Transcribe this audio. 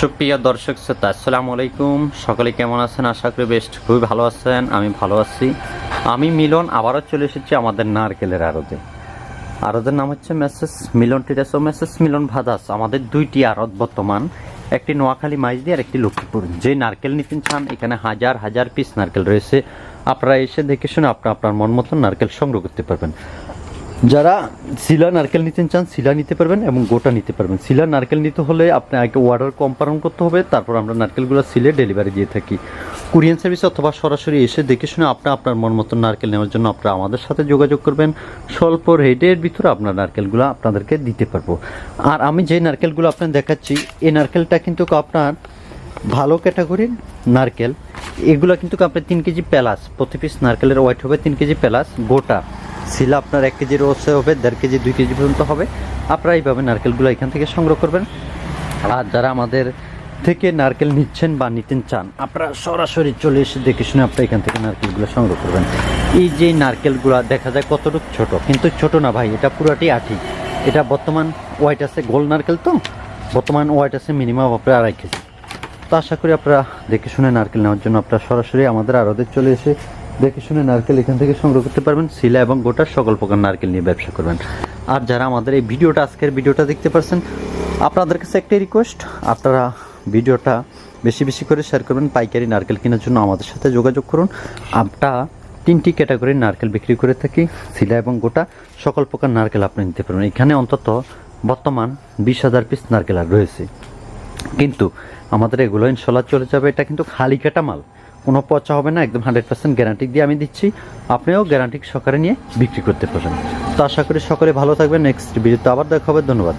সুপ্রিয় দর্শক শ্রোতা, আসসালামু আলাইকুম। সকলে কেমন আছেন? আশা করি বেস্ট খুবই ভালো আছেন। আমি ভালো আছি। আমি মিলন, আবারও চলে এসেছি আমাদের নারকেলের আড়তে আড়তের নাম হচ্ছে মেসেস মিলন টিরাস ও মেসেস মিলন ভাদাস। আমাদের দুইটি আড়ত বর্তমান। একটি নোয়াখালী মাইজদি আর একটি লক্ষ্মীপুর। যে নারকেল নিতে চান এখানে হাজার হাজার পিস নারকেল রয়েছে। আপনারা এসে দেখে শুনে আপনার আপনার মন মতন নারকেল সংগ্রহ করতে পারবেন। যারা শিলা নারকেল নিতে চান, শিলা নিতে পারবেন এবং গোটা নিতে পারবেন। শিলা নারকেল নিতে হলে আপনি আগে অর্ডার কনফার্ম করতে হবে, তারপর আমরা নারকেলগুলো সিলে ডেলিভারি দিয়ে থাকি। কুরিয়ান সার্ভিস অথবা সরাসরি এসে দেখে শুনে আপনি আপনার মন মতন নারকেল নেওয়ার জন্য আপনারা আমাদের সাথে যোগাযোগ করবেন। স্বল্প রেটের ভিতরে আপনার নারকেলগুলো আপনাদেরকে দিতে পারব। আর আমি যে নারকেলগুলো আপনার দেখাচ্ছি, এই নারকেলটা কিন্তু আপনার ভালো ক্যাটাগরির নারকেল। এগুলো কিন্তু আপনার তিন কেজি প্যালাস প্রতি পিস নারকেলের ওয়েট হবে তিন কেজি প্যালাস গোটা। শিলা আপনার এক কেজির ওসে হবে, দেড় কেজি, দুই কেজি পর্যন্ত হবে। আপনারা এইভাবে নারকেলগুলো এখান থেকে সংগ্রহ করবেন। আর যারা আমাদের থেকে নারকেল নিচ্ছেন বা নিতেন চান, আপনারা সরাসরি চলে এসে দেখে শুনে আপনারা এখান থেকে নারকেলগুলো সংগ্রহ করবেন। এই যে নারকেলগুলো দেখা যায় কতটুকু ছোট, কিন্তু ছোট না ভাই, এটা পুরাটি আঠি। এটা বর্তমান হোয়াইট আছে, গোল নারকেল তো? বর্তমান হোয়াইট আছে মিনিমাম আপনার আড়াই কেজি। তো আশা করি আপনারা দেখে শুনে নারকেল নেওয়ার জন্য আপনারা সরাসরি আমাদের আড়তে চলে এসে দেখে শুনে নারকেল এখান থেকে সংগ্রহ করতে পারবেন। শিলা এবং গোটা সকল প্রকার নারকেল নিয়ে ব্যবসা করবেন। আর যারা আমাদের এই ভিডিওটা, আজকের ভিডিওটা দেখতে পারছেন, আপনাদের কাছে একটাই রিকোয়েস্ট আপনারা ভিডিওটা বেশি বেশি করে শেয়ার করবেন, পাইকারি নারকেল কেনার জন্য আমাদের সাথে যোগাযোগ করুন। আমরা তিনটি ক্যাটাগরির নারকেল বিক্রি করে থাকি, শিলা এবং গোটা সকল প্রকার নারকেল আপনি নিতে পারবেন। এখানে অন্তত বর্তমান বিশ হাজার পিস নারকেল আর রয়েছে। কিন্তু আমাদের এগুলো ইনশাল্লাহ চলে যাবে। এটা কিন্তু খালি কাটা মাল কোনো পচা হবে না, একদম হান্ড্রেড পার্সেন্ট গ্যারান্টি দিয়ে আমি দিচ্ছি। আপনিও গ্যারান্টি সকালে নিয়ে বিক্রি করতে পারবেন। তো আশা করি সকালে ভালো থাকবেন। নেক্সট ভিডিওতে আবার দেখা হবে। ধন্যবাদ।